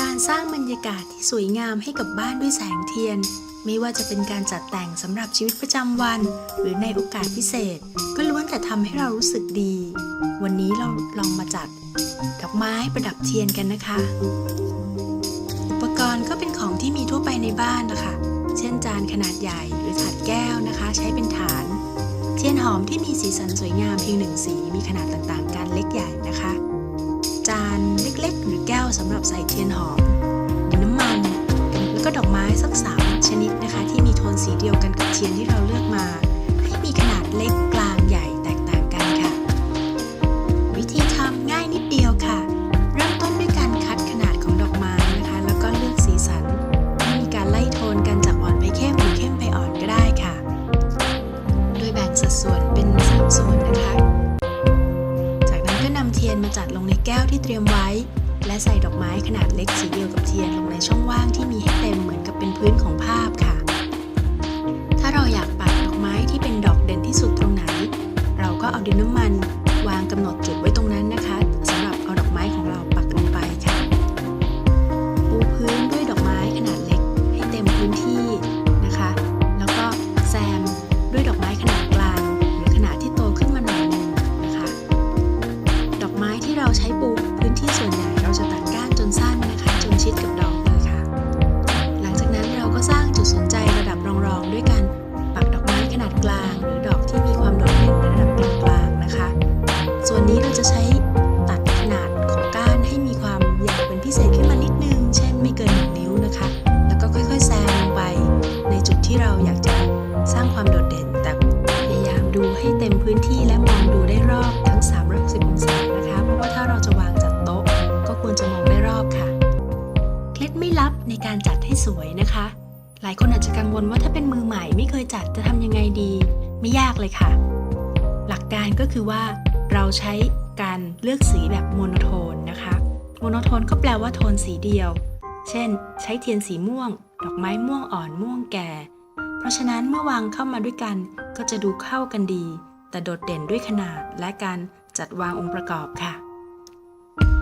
การสร้างบรรยากาศที่สวยงามให้กับบ้านด้วยแสงเทียน ไม่ว่าจะเป็นการจัดแต่งสำหรับชีวิตประจำวัน หรือในโอกาสพิเศษ ก็ล้วนแต่ทำให้เรารู้สึกดี วันนี้เราลองมาจัดดอกไม้ประดับเทียนกันนะคะ อุปกรณ์ก็เป็นของที่มีทั่วไปในบ้านนะคะ เช่นจานขนาดใหญ่หรือถาดแก้วนะคะ ใช้เป็นฐาน เทียนหอมที่มีสีสันสวยงามเพียงหนึ่งสีมีขนาดต่างๆ กันเล็กใหญ่นะคะ จานเล็กๆ หรือแก้วสำหรับใส่เทียนหอมดินน้ำมัน แล้วก็ดอกไม้สักสามชนิดนะคะ ที่มีโทนสีเดียวกันกับเทียนที่เราเลือกมา ให้มีขนาดเล็กกลางใหญ่แตกต่างกันค่ะ วิธีทำง่ายนิดเดียวค่ะ เริ่มต้นด้วยการคัดขนาดของดอกไม้นะคะ แล้วก็เลือกสีสันมีการไล่โทนกันจากอ่อนไปเข้มหรือเข้มไปอ่อนก็ได้ค่ะ โดยแบ่งสัดส่วนเป็นสามส่วนนะคะ จัดลงในแก้วที่เตรียมไว้ และใส่ดอกไม้ขนาดเล็กสีเดียวกับเทียนลงในช่องว่างที่มีให้เต็มเหมือนกับเป็นพื้นของ ที่ส่วนใหญ่เราจะตัดก้านจนสั้นนะคะ จนชิดกับดอกเลยค่ะ หลังจากนั้นเราก็สร้างจุดสนใจระดับรองๆด้วยการปักดอกไม้ขนาดกลาง หรือดอกที่มีความโดดเด่นในระดับกลางๆนะคะ ส่วนนี้เราจะใช้ตัดขนาดของก้านให้มีความยาวเป็นพิเศษขึ้นมานิดนึง เช่นไม่เกินหนึ่งนิ้วนะคะ แล้วก็ค่อยๆแซมลงไป ในจุดที่เราอยากจะสร้างความโดดเด่นแต่พยายามดูให้เต็มพื้นที่และม ในการจัดให้สวยนะคะ หลายคนอาจจะกังวลว่าถ้าเป็นมือใหม่ไม่เคยจัดจะทำยังไงดี ไม่ยากเลยค่ะ หลักการก็คือว่า เราใช้การเลือกสีแบบโมโนโทนนะคะ โมโนโทนก็แปลว่าโทนสีเดียว เช่น ใช้เทียนสีม่วง ดอกไม้ม่วงอ่อนม่วงแก่ เพราะฉะนั้นเมื่อวางเข้ามาด้วยกันก็จะดูเข้ากันดี แต่โดดเด่นด้วยขนาดและการจัดวางองค์ประกอบค่ะ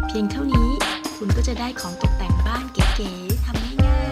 เพียงเท่านี้ คุณก็จะได้ของตกแต่งบ้านเก๋ๆทำง่ายๆ